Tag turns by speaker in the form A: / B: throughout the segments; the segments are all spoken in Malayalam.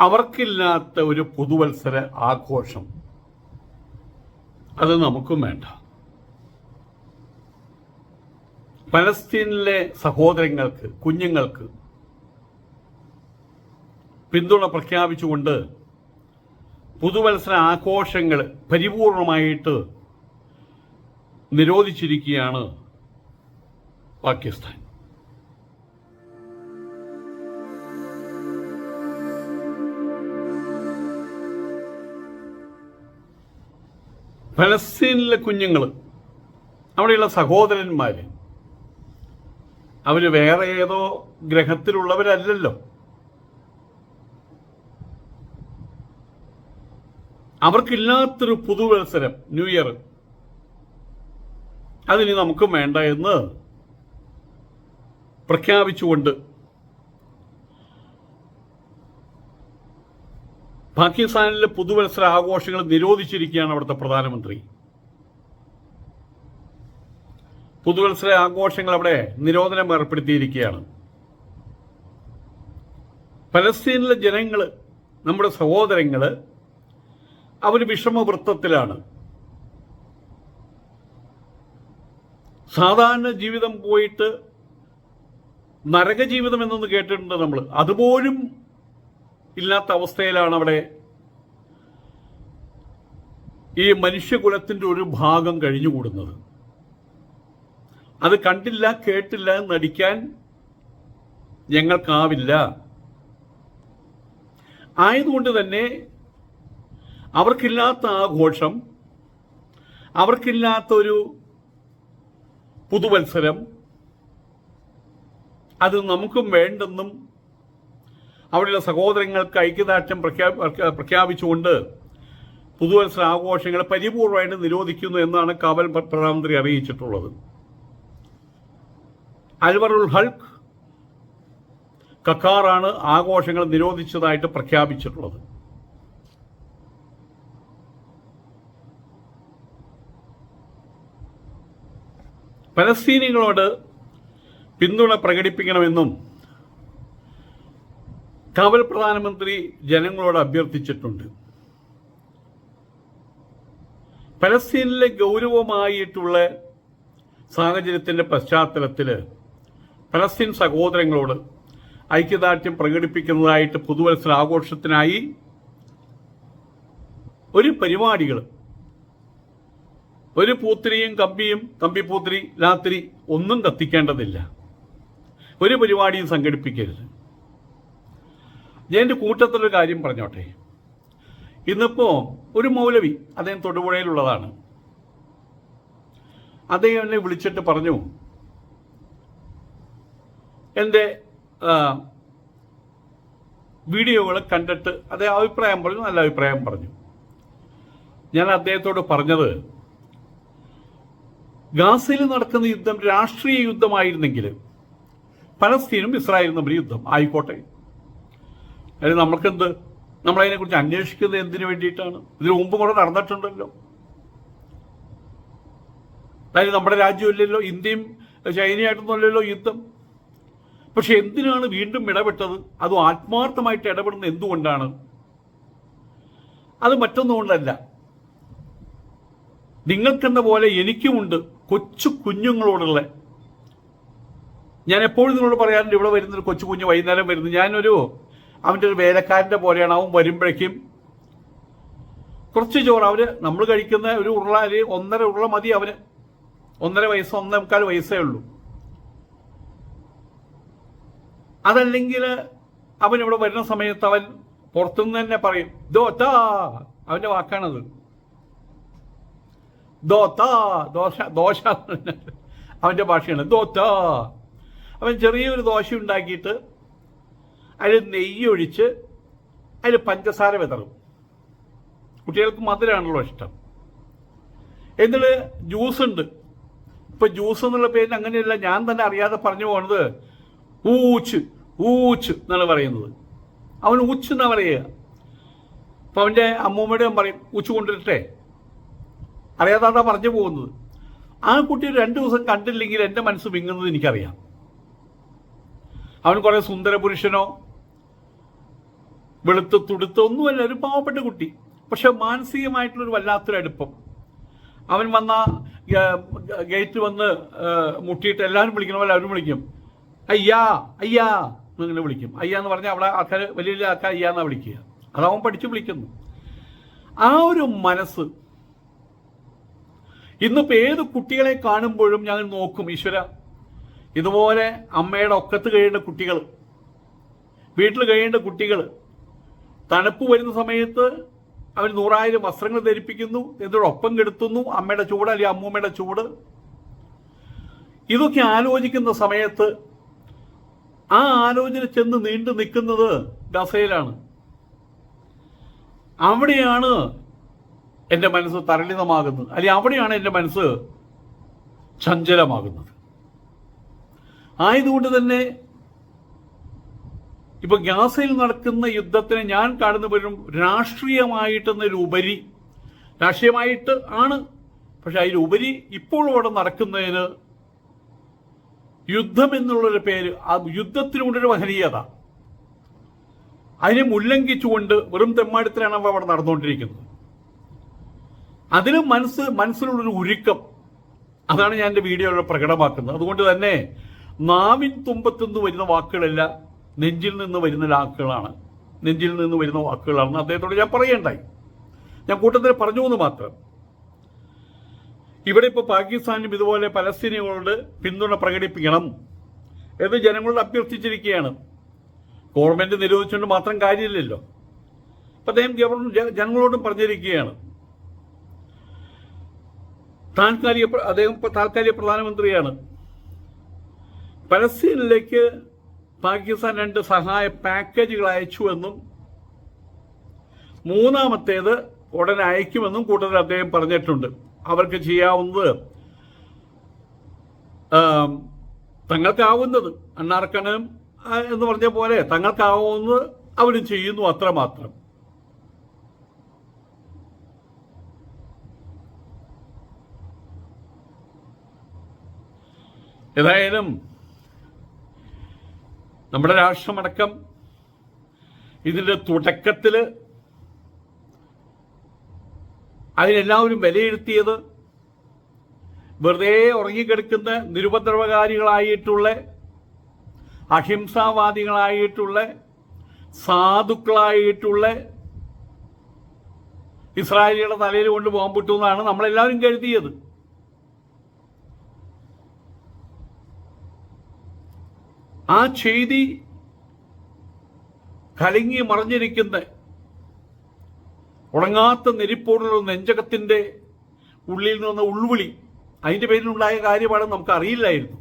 A: അവർക്കില്ലാത്ത ഒരു പുതുവത്സര ആഘോഷം. അത് നമുക്കും വേണ്ട. പലസ്തീനിലെ സഹോദരങ്ങൾക്ക് കുഞ്ഞുങ്ങൾക്ക് പിന്തുണ പ്രഖ്യാപിച്ചുകൊണ്ട് പുതുവത്സര ആഘോഷങ്ങൾ പരിപൂർണമായിട്ട് നിരോധിച്ചിരിക്കുകയാണ് പാകിസ്ഥാൻ. ഫലസ്തീനിലെ കുഞ്ഞുങ്ങൾ അവിടെയുള്ള സഹോദരന്മാർ അവർ വേറെ ഏതോ ഗ്രഹത്തിലുള്ളവരല്ലല്ലോ. അവർക്കില്ലാത്തൊരു പുതുവത്സരം ന്യൂ ഇയർ. അതിനി നമുക്കും വേണ്ട എന്ന് പ്രഖ്യാപിച്ചുകൊണ്ട് പാകിസ്ഥാനിലെ പുതുവത്സര ആഘോഷങ്ങൾ നിരോധിച്ചിരിക്കുകയാണ് അവിടുത്തെ പ്രധാനമന്ത്രി. പുതുവത്സര ആഘോഷങ്ങൾ അവിടെ നിരോധനം ഏർപ്പെടുത്തിയിരിക്കുകയാണ്. പലസ്തീനിലെ ജനങ്ങൾ നമ്മുടെ സഹോദരങ്ങൾ അവർ വിഷമവൃത്തത്തിലാണ്. സാധാരണ ജീവിതം പോയിട്ട് നരകജീവിതം എന്നൊന്ന് കേട്ടിട്ടുണ്ട് നമ്മൾ അതുപോലും ഇല്ലാത്ത അവസ്ഥയിലാണ് അവിടെ ഈ മനുഷ്യകുലത്തിന്റെ ഒരു ഭാഗം കഴിഞ്ഞുകൂടുന്നത്. അത് കണ്ടില്ല കേട്ടില്ല നടിക്കാൻ ഞങ്ങൾക്കാവില്ല. ആയതുകൊണ്ട് തന്നെ അവർക്കില്ലാത്ത ആഘോഷം അവർക്കില്ലാത്തൊരു പുതുവത്സരം അത് നമുക്കും വേണ്ടെന്നും അവിടെയുള്ള സഹോദരങ്ങൾക്ക് ഐക്യദാർഢ്യം പ്രഖ്യാ- പ്രഖ്യാപിച്ചുകൊണ്ട് പുതുവത്സര ആഘോഷങ്ങൾ പരിപൂർണമായിട്ട് നിരോധിക്കുന്നു എന്നാണ് കാവൽ പ്ര- പ്രധാനമന്ത്രി അറിയിച്ചിട്ടുള്ളത്. അൽവറുൽ ഹൽക്ക് കക്കാറാണ് ആഘോഷങ്ങൾ നിരോധിച്ചതായിട്ട് പ്രഖ്യാപിച്ചിട്ടുള്ളത്. പലസ്തീനികളോട് പിന്തുണ പ്രകടിപ്പിക്കണമെന്നും കാവൽ പ്രധാനമന്ത്രി ജനങ്ങളോട് അഭ്യർത്ഥിച്ചിട്ടുണ്ട്. പലസ്തീനിലെ ഗൗരവമായിട്ടുള്ള സാഹചര്യത്തിന്റെ പശ്ചാത്തലത്തിൽ പലസ്തീൻ സഹോദരങ്ങളോട് ഐക്യദാർഢ്യം പ്രകടിപ്പിക്കുന്നതായിട്ട് പുതുവത്സര ആഘോഷത്തിനായി ഒരു പരിപാടികൾ ഒരു പൂത്തിരിയും കമ്പിയും കമ്പിപ്പൂത്തിരി രാത്രി ഒന്നും കത്തിക്കേണ്ടതില്ല. ഒരു പരിപാടിയും സംഘടിപ്പിക്കരുത്. ഞാൻ എന്റെ കൂട്ടത്തിലൊരു കാര്യം പറഞ്ഞോട്ടെ? ഇന്നിപ്പോൾ ഒരു മൗലവി അദ്ദേഹം തൊടുപുഴയിലുള്ളതാണ്. അദ്ദേഹം എന്നെ വിളിച്ചിട്ട് പറഞ്ഞു എന്റെ വീഡിയോകൾ കണ്ടിട്ട് അദ്ദേഹം അഭിപ്രായം പറഞ്ഞു നല്ല അഭിപ്രായം പറഞ്ഞു. ഞാൻ അദ്ദേഹത്തോട് പറഞ്ഞത് ഗാസയിൽ നടക്കുന്ന യുദ്ധം രാഷ്ട്രീയ യുദ്ധമായിരുന്നെങ്കിൽ പലസ്തീനും ഇസ്രായേലും തമ്മിൽ യുദ്ധം ആയിക്കോട്ടെ. അതിന് നമ്മൾക്കെന്ത്? നമ്മളതിനെക്കുറിച്ച് അന്വേഷിക്കുന്നത് എന്തിനു വേണ്ടിയിട്ടാണ്? ഇതിനു മുമ്പ് കൂടെ നടന്നിട്ടുണ്ടല്ലോ. അതായത് നമ്മുടെ രാജ്യമില്ലല്ലോ ഇന്ത്യയും ചൈനയായിട്ടൊന്നുമല്ലല്ലോ യുദ്ധം. പക്ഷെ എന്തിനാണ് വീണ്ടും ഇടപെട്ടത്? അത് ആത്മാർത്ഥമായിട്ട് ഇടപെടുന്നത് എന്തുകൊണ്ടാണ്? അത് മറ്റൊന്നുകൊണ്ടല്ല. നിങ്ങൾക്കെന്ന പോലെ എനിക്കുമുണ്ട് കൊച്ചു കുഞ്ഞുങ്ങളോടുള്ള. ഞാൻ എപ്പോഴും നിങ്ങളോട് പറയാറുണ്ട് ഇവിടെ വരുന്നൊരു കൊച്ചു കുഞ്ഞ് വൈകുന്നേരം വരുന്നു. ഞാനൊരു അവന്റെ ഒരു വേലക്കാരന്റെ പോലെയാണ് അവൻ വരുമ്പോഴേക്കും. കുറച്ച് ചോറ് അവർ നമ്മൾ കഴിക്കുന്ന ഒരു ഉരുള അല്ലെങ്കിൽ ഒന്നര ഉരുള മതി അവന്. ഒന്നര വയസ്സ് ഒന്നേ മുക്കാൽ വയസ്സേ ഉള്ളൂ. അതല്ലെങ്കിൽ അവൻ ഇവിടെ വരുന്ന സമയത്ത് അവൻ പുറത്തുനിന്ന് തന്നെ പറയും ദോത്താ അവന്റെ വാക്കാണത്. ദോത്താ ദോശ ദോശ അവന്റെ ഭാഷയാണ്. ദോത്താ അവൻ ചെറിയൊരു ദോശ ഉണ്ടാക്കിയിട്ട് അതിൽ നെയ്യ് ഒഴിച്ച് അതിൽ പഞ്ചസാര വിതറും. കുട്ടികൾക്ക് മധുരമാണല്ലോ ഇഷ്ടം. എന്നിട്ട് ജ്യൂസ് ഉണ്ട് ഇപ്പൊ ജ്യൂസ് എന്നുള്ള പേരിൽ അങ്ങനെയല്ല ഞാൻ തന്നെ അറിയാതെ പറഞ്ഞു പോണത് ഊച്ച് ഊച്ച് എന്നാണ് പറയുന്നത്. അവൻ ഊച്ച് എന്നാ പറയുക? അപ്പൊ അവന്റെ അമ്മൂമ്മയുടെ പറയും ഊച്ച് കൊണ്ടിരട്ടെ അറിയാതെ പറഞ്ഞു പോകുന്നത്. ആ കുട്ടി രണ്ടു ദിവസം കണ്ടില്ലെങ്കിൽ എന്റെ മനസ്സ് വിങ്ങുന്നത് എനിക്കറിയാം. അവൻ കുറേ സുന്ദര പുരുഷനോ വെളുത്ത് തുടുത്ത ഒന്നുമല്ല ഒരു പാവപ്പെട്ട കുട്ടി. പക്ഷെ മാനസികമായിട്ടുള്ളൊരു വല്ലാത്തൊരു അടുപ്പം. അവൻ വന്ന ഗേറ്റ് വന്ന് മുട്ടിയിട്ട് എല്ലാവരും വിളിക്കണ പോലെ അവരും വിളിക്കും. അയ്യാ അയ്യാ എന്നിങ്ങനെ വിളിക്കും. അയ്യാ എന്ന് പറഞ്ഞാൽ അവിടെ ആൾക്കാർ വലിയ വലിയ ആൾക്കാർ അയ്യാ എന്നാ വിളിക്കുക. അതവൻ പഠിച്ചു വിളിക്കുന്നു. ആ ഒരു മനസ്സ് ഇന്നിപ്പോൾ ഏത് കുട്ടികളെ കാണുമ്പോഴും ഞാൻ നോക്കും ഈശ്വര ഇതുപോലെ അമ്മയുടെ ഒക്കത്ത് കഴിയേണ്ട കുട്ടികൾ വീട്ടിൽ കഴിയേണ്ട കുട്ടികൾ തണുപ്പ് വരുന്ന സമയത്ത് അവർ നൂറായിരം വസ്ത്രങ്ങൾ ധരിപ്പിക്കുന്നു ഇതിനോടൊപ്പം കെടുത്തുന്നു അമ്മയുടെ ചൂട് അല്ലെങ്കിൽ അമ്മൂമ്മയുടെ ചൂട്. ഇതൊക്കെ ആലോചിക്കുന്ന സമയത്ത് ആ ആലോചന ചെന്ന് നീണ്ടു നിൽക്കുന്നത് ഗസയിലാണ്. അവിടെയാണ് എന്റെ മനസ്സ് തരളിതമാകുന്നത്. അല്ലെങ്കിൽ അവിടെയാണ് എന്റെ മനസ്സ് ചഞ്ചലമാകുന്നത്. ആയതുകൊണ്ട് തന്നെ ഇപ്പൊ ഗാസയിൽ നടക്കുന്ന യുദ്ധത്തിന് ഞാൻ കാണുന്ന വരും രാഷ്ട്രീയമായിട്ടെന്നൊരുപരി രാഷ്ട്രീയമായിട്ട് ആണ്. പക്ഷെ അതിലുപരി ഇപ്പോൾ അവിടെ നടക്കുന്നതിന് യുദ്ധം എന്നുള്ളൊരു പേര് ആ യുദ്ധത്തിനുകൊണ്ടൊരു മഹനീയത അതിനെ ഉല്ലംഘിച്ചുകൊണ്ട് വെറും തെമ്മാടത്തിലാണ് അവ അവിടെ നടന്നുകൊണ്ടിരിക്കുന്നത്. അതിന് മനസ്സ് മനസ്സിലുള്ളൊരു ഉരുക്കം. അതാണ് ഞാൻ എന്റെ വീഡിയോയിൽ പ്രകടമാക്കുന്നത്. അതുകൊണ്ട് തന്നെ നാവിൻ തുമ്പത്തുനിന്ന് വരുന്ന വാക്കുകളല്ല നെഞ്ചിൽ നിന്ന് വരുന്ന വാക്കുകളാണ് നെഞ്ചിൽ നിന്ന് വരുന്ന വാക്കുകളാണെന്ന് അദ്ദേഹത്തോട് ഞാൻ പറയേണ്ടായി. ഞാൻ കൂട്ടത്തിൽ പറഞ്ഞു എന്ന് മാത്രം. ഇവിടെ ഇപ്പോൾ പാകിസ്ഥാനും ഇതുപോലെ പലസ്തീനികളോട് പിന്തുണ പ്രകടിപ്പിക്കണം എന്ന് ജനങ്ങളോട് അഭ്യർത്ഥിച്ചിരിക്കുകയാണ്. ഗവൺമെന്റ് നിരോധിച്ചുകൊണ്ട് മാത്രം കാര്യമില്ലല്ലോ. അപ്പൊ അദ്ദേഹം ഗവർണർ ജനങ്ങളോടും പറഞ്ഞിരിക്കുകയാണ്. താൽക്കാലിക അദ്ദേഹം താൽക്കാലിക പ്രധാനമന്ത്രിയാണ്. പലസ്തീനിലേക്ക് പാകിസ്ഥാൻ രണ്ട് സഹായ പാക്കേജുകൾ അയച്ചു എന്നും മൂന്നാമത്തേത് ഉടനെ അയക്കുമെന്നും കൂട്ടത്തിൽ അദ്ദേഹം പറഞ്ഞിട്ടുണ്ട്. അവർക്ക് ചെയ്യാവുന്നത് തങ്ങൾക്കാവുന്നത് അണ്ണാർക്കണ് എന്ന് പറഞ്ഞ പോലെ തങ്ങൾക്കാവുന്നത് അവരും ചെയ്യുന്നു അത്രമാത്രം. ഏതായാലും നമ്മുടെ രാഷ്ട്രമടക്കം ഇതിന്റെ തുടക്കത്തിൽ അതിനെല്ലാവരും വിലയിരുത്തിയത് വെറുതെ ഉറങ്ങിക്കിടക്കുന്ന നിരുപദ്രവകാരികളായിട്ടുള്ള അഹിംസാവാദികളായിട്ടുള്ള സാധുക്കളായിട്ടുള്ള ഇസ്രായേലിയുടെ തലയിൽ കൊണ്ട് ബോംബിട്ടു എന്നാണ് നമ്മളെല്ലാവരും കരുതിയത്. ആ ചെയ്തി കലങ്ങി മറിഞ്ഞിരിക്കുന്ന ഉണങ്ങാത്ത നെരിപ്പോടുള്ള നെഞ്ചകത്തിന്റെ ഉള്ളിൽ നിന്ന് ഉൾവിളി അതിന്റെ പേരിലുണ്ടായ കാര്യമാണ് നമുക്ക് അറിയില്ലായിരുന്നു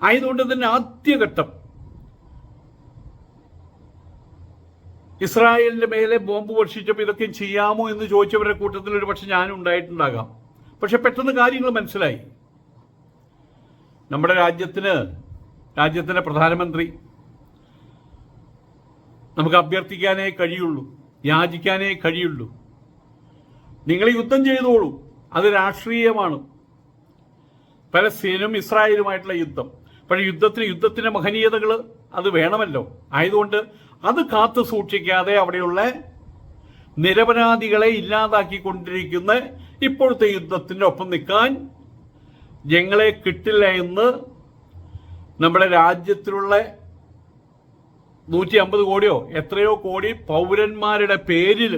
A: ആയതുകൊണ്ട് തന്നെ ആദ്യഘട്ടം ഇസ്രായേലിന്റെ മേലെ ബോംബ് വർഷിച്ചപ്പോൾ ഇതൊക്കെ ചെയ്യാമോ എന്ന് ചോദിച്ചവരുടെ കൂട്ടത്തിൽ ഒരു പക്ഷെ ഞാനും ഉണ്ടായിട്ടുണ്ടാകാം പക്ഷെ പെട്ടെന്ന് കാര്യങ്ങൾ മനസ്സിലായി. നമ്മുടെ രാജ്യത്തിന് രാജ്യത്തിന്റെ പ്രധാനമന്ത്രി നമുക്ക് അഭ്യർത്ഥിക്കാനേ കഴിയുള്ളൂ യാചിക്കാനേ കഴിയുള്ളൂ. നിങ്ങൾ യുദ്ധം ചെയ്തോളൂ. അത് രാഷ്ട്രീയമാണ്. പലസ്തീനും ഇസ്രായേലുമായിട്ടുള്ള യുദ്ധം. പക്ഷേ യുദ്ധത്തിന് യുദ്ധത്തിന്റെ മഹനീയതകൾ അത് വേണമല്ലോ. ആയതുകൊണ്ട് അത് കാത്തു സൂക്ഷിക്കാതെ അവിടെയുള്ള നിരപരാധികളെ ഇല്ലാതാക്കിക്കൊണ്ടിരിക്കുന്ന ഇപ്പോഴത്തെ യുദ്ധത്തിന്റെ ഒപ്പം നിൽക്കാൻ ഞങ്ങളെ കിട്ടില്ല എന്ന് നമ്മുടെ രാജ്യത്തിലുള്ള നൂറ്റി അമ്പത് കോടിയോ എത്രയോ കോടി പൗരന്മാരുടെ പേരിൽ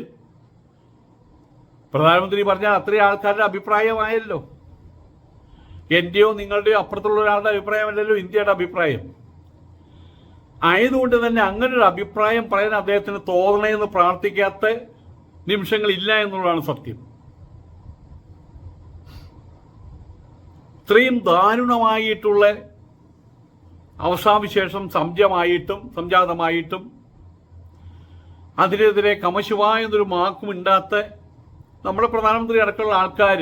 A: പ്രധാനമന്ത്രി പറഞ്ഞാൽ അത്രയും ആൾക്കാരുടെ അഭിപ്രായമായല്ലോ. എന്റെയോ നിങ്ങളുടെയോ അപ്പുറത്തുള്ള ഒരാളുടെ അഭിപ്രായമല്ലല്ലോ ഇന്ത്യയുടെ അഭിപ്രായം. ആയതുകൊണ്ട് തന്നെ അങ്ങനെ ഒരു അഭിപ്രായം പറയാൻ അദ്ദേഹത്തിന് തോന്നണമെന്ന് പ്രാർത്ഥിക്കാത്ത നിമിഷങ്ങളില്ല എന്നുള്ളതാണ് സത്യം. ഇത്രയും ദാരുണമായിട്ടുള്ള അവസാവിശേഷം സംജമായിട്ടും സംജാതമായിട്ടും അതിനെതിരെ കമശുവായ എന്നൊരു മാക്കും ഇണ്ടാത്ത നമ്മുടെ പ്രധാനമന്ത്രി അടക്കമുള്ള ആൾക്കാർ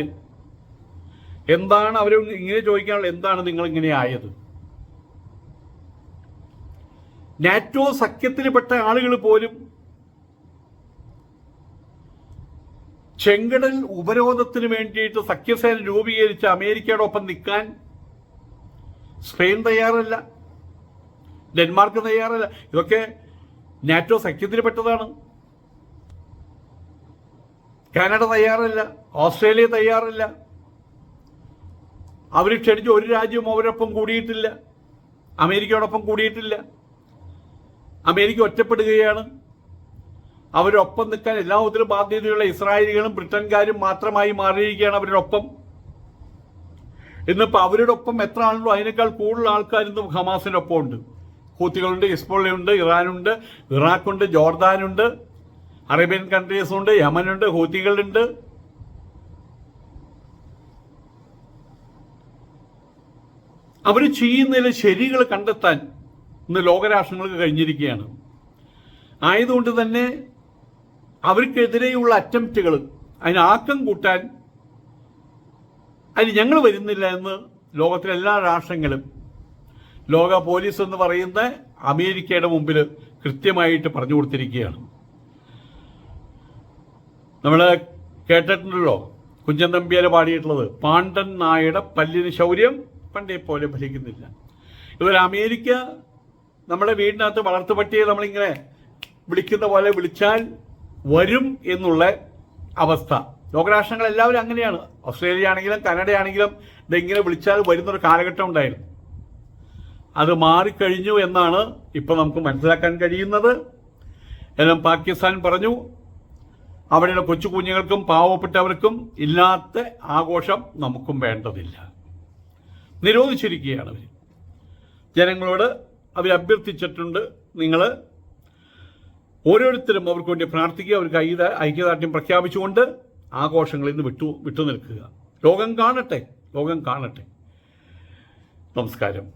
A: എന്താണ് അവർ ഇങ്ങനെ ചോദിക്കാനുള്ള എന്താണ് നിങ്ങൾ ഇങ്ങനെ ആയത്? നാറ്റോ സഖ്യത്തിൽപ്പെട്ട ആളുകൾ പോലും ചെങ്കടൽ ഉപരോധത്തിന് വേണ്ടിയിട്ട് സഖ്യസേന രൂപീകരിച്ച അമേരിക്കയുടെ ഒപ്പം നിൽക്കാൻ സ്പെയിൻ തയ്യാറല്ല. ഡെൻമാർക്ക് തയ്യാറല്ല. ഇതൊക്കെ നാറ്റോ സഖ്യത്തിന് പെട്ടതാണ്. കാനഡ തയ്യാറല്ല. ഓസ്ട്രേലിയ തയ്യാറല്ല. അവർ ക്ഷണിച്ച ഒരു രാജ്യവും അവരൊപ്പം കൂടിയിട്ടില്ല. അമേരിക്കയോടൊപ്പം കൂടിയിട്ടില്ല. അമേരിക്ക ഒറ്റപ്പെടുകയാണ്. അവരൊപ്പം നിൽക്കാൻ എല്ലാ ഒത്തിരി ബാധ്യതയുള്ള ഇസ്രായേലികളും ബ്രിട്ടൻകാരും മാത്രമായി മാറിയിരിക്കുകയാണ് അവരുടെ ഒപ്പം ഇന്നിപ്പോൾ അവരുടെ ഒപ്പം എത്ര ആളുണ്ടോ അതിനേക്കാൾ കൂടുതൽ ആൾക്കാർ ഹമാസിന്റെ ഹമാസിന്റെ ഒപ്പം ഉണ്ട്. ഹൂത്തികളുണ്ട് ഇസ്പോളിയുണ്ട് ഇറാനുണ്ട് ഇറാഖുണ്ട് ജോർദാനുണ്ട് അറേബ്യൻ കൺട്രീസ് ഉണ്ട് യമനുണ്ട് ഹൂത്തികളുണ്ട്. അവർ ചെയ്യുന്നതിലെ ശരികൾ കണ്ടെത്താൻ ഇന്ന് ലോകരാഷ്ട്രങ്ങൾക്ക് കഴിഞ്ഞിരിക്കുകയാണ്. ആയതുകൊണ്ട് തന്നെ അവർക്കെതിരെയുള്ള അറ്റംപ്റ്റുകൾ അതിന് ആക്കം കൂട്ടാൻ അതിന് ഞങ്ങൾ വരുന്നില്ല എന്ന് ലോകത്തിലെ എല്ലാ രാഷ്ട്രങ്ങളും ലോക പോലീസ് എന്ന് പറയുന്ന അമേരിക്കയുടെ മുമ്പിൽ കൃത്യമായിട്ട് പറഞ്ഞു കൊടുത്തിരിക്കുകയാണ്. നമ്മൾ കേട്ടിട്ടുണ്ടല്ലോ കുഞ്ചൻ നമ്പ്യാർ പാടിയിട്ടുള്ളത് പാണ്ഡൻ നായയുടെ പല്ലിന് ശൗര്യം പണ്ടേ പോലെ ഫലിക്കുന്നില്ല. ഇതുപോലെ അമേരിക്ക നമ്മുടെ വീടിനകത്ത് വളർത്തുപട്ടിയെ നമ്മളിങ്ങനെ വിളിക്കുന്ന പോലെ വിളിച്ചാൽ വരും എന്നുള്ള അവസ്ഥ. ലോകരാഷ്ട്രങ്ങൾ എല്ലാവരും അങ്ങനെയാണ്. ഓസ്ട്രേലിയ ആണെങ്കിലും കനഡ ആണെങ്കിലും ഇതെങ്ങനെ വിളിച്ചാൽ വരുന്നൊരു കാലഘട്ടം ഉണ്ടായിരുന്നു. അത് മാറിക്കഴിഞ്ഞു എന്നാണ് ഇപ്പൊ നമുക്ക് മനസ്സിലാക്കാൻ കഴിയുന്നത്. എല്ലാം പാകിസ്ഥാൻ പറഞ്ഞു. അവിടെയുള്ള കൊച്ചു കുഞ്ഞുങ്ങൾക്കും പാവപ്പെട്ടവർക്കും ഇല്ലാത്ത ആഘോഷം നമുക്കും വേണ്ടതില്ല. നിരോധിച്ചിരിക്കുകയാണ് അവർ ജനങ്ങളോട് അവർ അഭ്യർത്ഥിച്ചിട്ടുണ്ട്. നിങ്ങൾ ഓരോരുത്തരും അവർക്ക് വേണ്ടി പ്രാർത്ഥിക്കുക അവർക്ക് ഐക്യ ഐക്യദാർഢ്യം പ്രഖ്യാപിച്ചുകൊണ്ട് ആഘോഷങ്ങളിൽ നിന്ന് വിട്ടു വിട്ടു നിൽക്കുക ലോകം കാണട്ടെ ലോകം കാണട്ടെ. നമസ്കാരം.